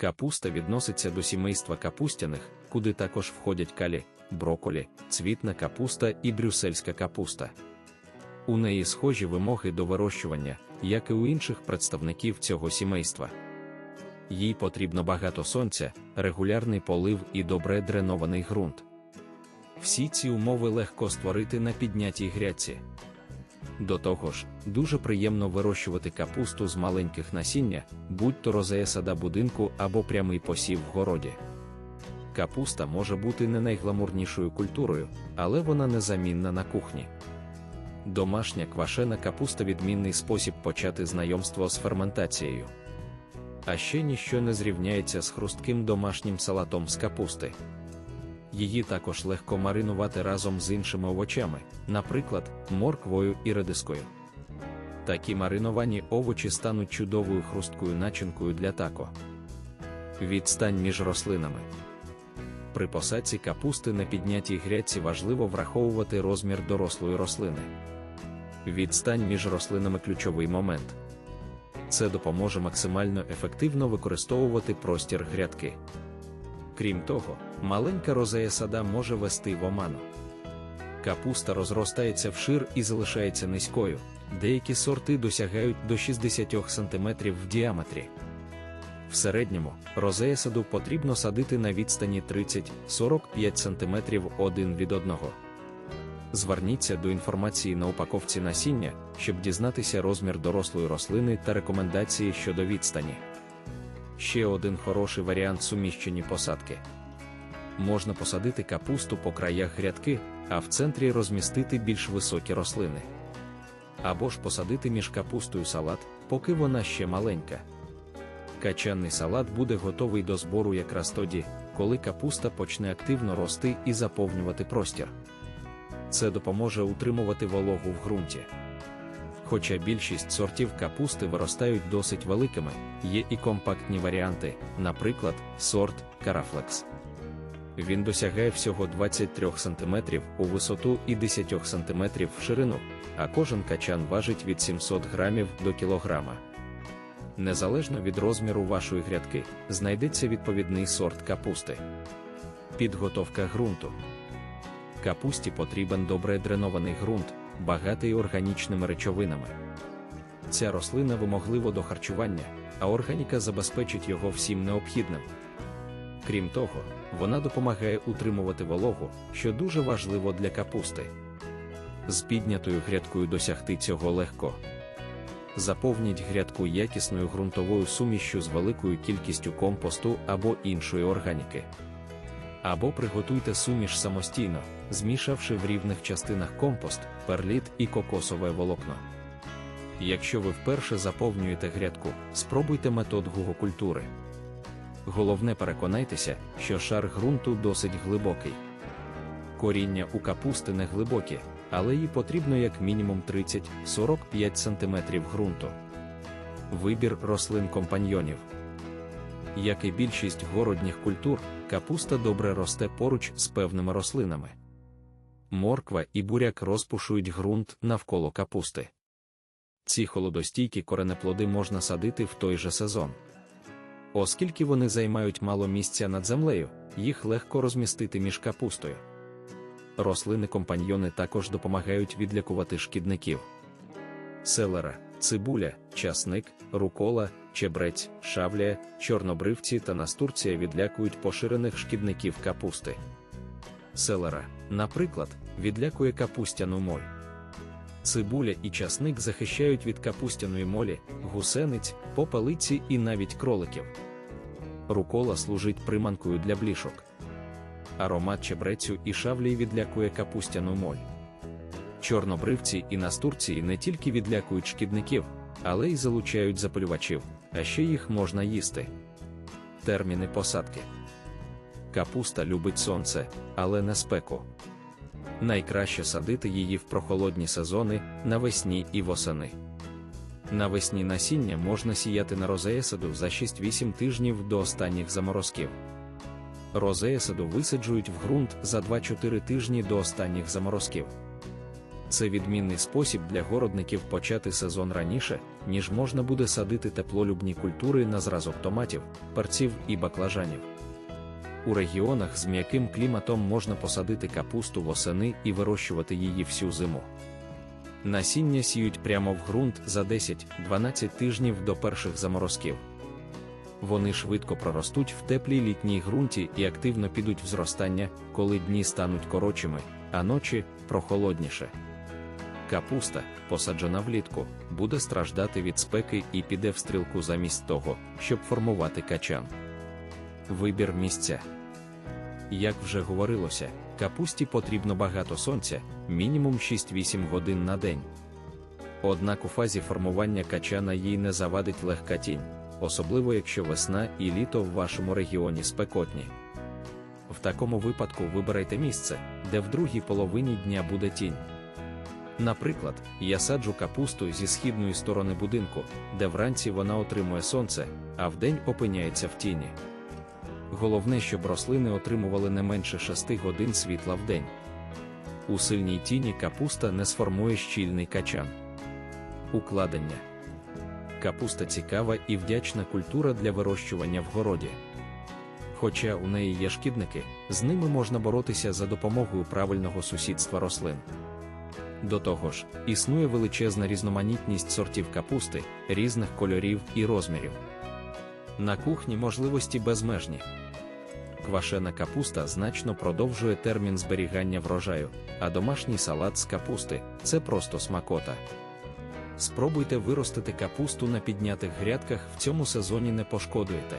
Капуста відноситься до сімейства капустяних, куди також входять калі, броколі, цвітна капуста і брюссельська капуста. У неї схожі вимоги до вирощування, як і у інших представників цього сімейства. Їй потрібно багато сонця, регулярний полив і добре дренований ґрунт. Всі ці умови легко створити на піднятій грядці. До того ж, дуже приємно вирощувати капусту з маленьких насіння, будь то розея сада будинку або прямий посів в городі. Капуста може бути не найгламурнішою культурою, але вона незамінна на кухні. Домашня квашена капуста відмінний спосіб почати знайомство з ферментацією. А ще ніщо не зрівняється з хрустким домашнім салатом з капусти. Її також легко маринувати разом з іншими овочами, наприклад, морквою і редискою. Такі мариновані овочі стануть чудовою хрусткою начинкою для тако. Відстань між рослинами. При посадці капусти на піднятій грядці важливо враховувати розмір дорослої рослини. Відстань між рослинами ключовий момент. Це допоможе максимально ефективно використовувати простір грядки. Крім того, маленька розея сада може вести в оману. Капуста розростається вшир і залишається низькою, деякі сорти досягають до 60 см в діаметрі. В середньому розея саду потрібно садити на відстані 30-45 см один від одного. Зверніться до інформації на упаковці насіння, щоб дізнатися розмір дорослої рослини та рекомендації щодо відстані. Ще один хороший варіант суміщені посадки. Можна посадити капусту по краях грядки, а в центрі розмістити більш високі рослини. Або ж посадити між капустою салат, поки вона ще маленька. Качанний салат буде готовий до збору якраз тоді, коли капуста почне активно рости і заповнювати простір. Це допоможе утримувати вологу в ґрунті. Хоча більшість сортів капусти виростають досить великими, є і компактні варіанти, наприклад, сорт Карафлекс. Він досягає всього 23 см у висоту і 10 см в ширину, а кожен качан важить від 700 грамів до кілограма. Незалежно від розміру вашої грядки, знайдеться відповідний сорт капусти. Підготовка ґрунту. Капусті потрібен добре дренований ґрунт, багатий органічними речовинами. Ця рослина вимоглива до харчування, а органіка забезпечить його всім необхідним. Крім того, вона допомагає утримувати вологу, що дуже важливо для капусти. З піднятою грядкою досягти цього легко. Заповніть грядку якісною ґрунтовою сумішю з великою кількістю компосту або іншої органіки. Або приготуйте суміш самостійно, змішавши в рівних частинах компост, перліт і кокосове волокно. Якщо ви вперше заповнюєте грядку, спробуйте метод гугокультури. Головне переконайтеся, що шар ґрунту досить глибокий. Коріння у капусти не глибокі, але їй потрібно як мінімум 30-45 см ґрунту. Вибір рослин компаньйонів. Як і більшість городніх культур, капуста добре росте поруч з певними рослинами. Морква і буряк розпушують ґрунт навколо капусти. Ці холодостійкі коренеплоди можна садити в той же сезон. Оскільки вони займають мало місця над землею, їх легко розмістити між капустою. Рослини-компаньйони також допомагають відлякувати шкідників. Селера, цибуля, часник, рукола, чебрець, шавля, чорнобривці та настурція відлякують поширених шкідників капусти. Селера, наприклад, відлякує капустяну моль. Цибуля і часник захищають від капустяної молі, гусениць, попелиці і навіть кроликів. Рукола служить приманкою для блішок. Аромат чебрецю і шавлі відлякує капустяну моль. Чорнобривці і настурції не тільки відлякують шкідників, але й залучають запалювачів, а ще їх можна їсти. Терміни посадки. Капуста любить сонце, але не спеку. Найкраще садити її в прохолодні сезони навесні і восени. Навесні насіння можна сіяти на розеясаду за 6-8 тижнів до останніх заморозків. Розеясаду висаджують в ґрунт за 2-4 тижні до останніх заморозків. Це відмінний спосіб для городників почати сезон раніше, ніж можна буде садити теплолюбні культури на зразок томатів, перців і баклажанів. У регіонах з м'яким кліматом можна посадити капусту восени і вирощувати її всю зиму. Насіння сіють прямо в ґрунт за 10-12 тижнів до перших заморозків. Вони швидко проростуть в теплій літній ґрунті і активно підуть в зростання, коли дні стануть коротшими, а ночі прохолодніше. Капуста, посаджена влітку, буде страждати від спеки і піде в стрілку замість того, щоб формувати качан. Вибір місця. Як вже говорилося, капусті потрібно багато сонця, мінімум 6-8 годин на день. Однак у фазі формування качана їй не завадить легка тінь, особливо якщо весна і літо в вашому регіоні спекотні. В такому випадку вибирайте місце, де в другій половині дня буде тінь. Наприклад, я саджу капусту зі східної сторони будинку, де вранці вона отримує сонце, а вдень опиняється в тіні. Головне, щоб рослини отримували не менше 6 годин світла в день. У сильній тіні капуста не сформує щільний качан. Укладення Капуста цікава і вдячна культура для вирощування в городі. Хоча у неї є шкідники, з ними можна боротися за допомогою правильного сусідства рослин. До того ж, існує величезна різноманітність сортів капусти, різних кольорів і розмірів. На кухні можливості безмежні. Квашена капуста значно продовжує термін зберігання врожаю, а домашній салат з капусти це просто смакота. Спробуйте виростити капусту на піднятих грядках в цьому сезоні не пошкодуєте.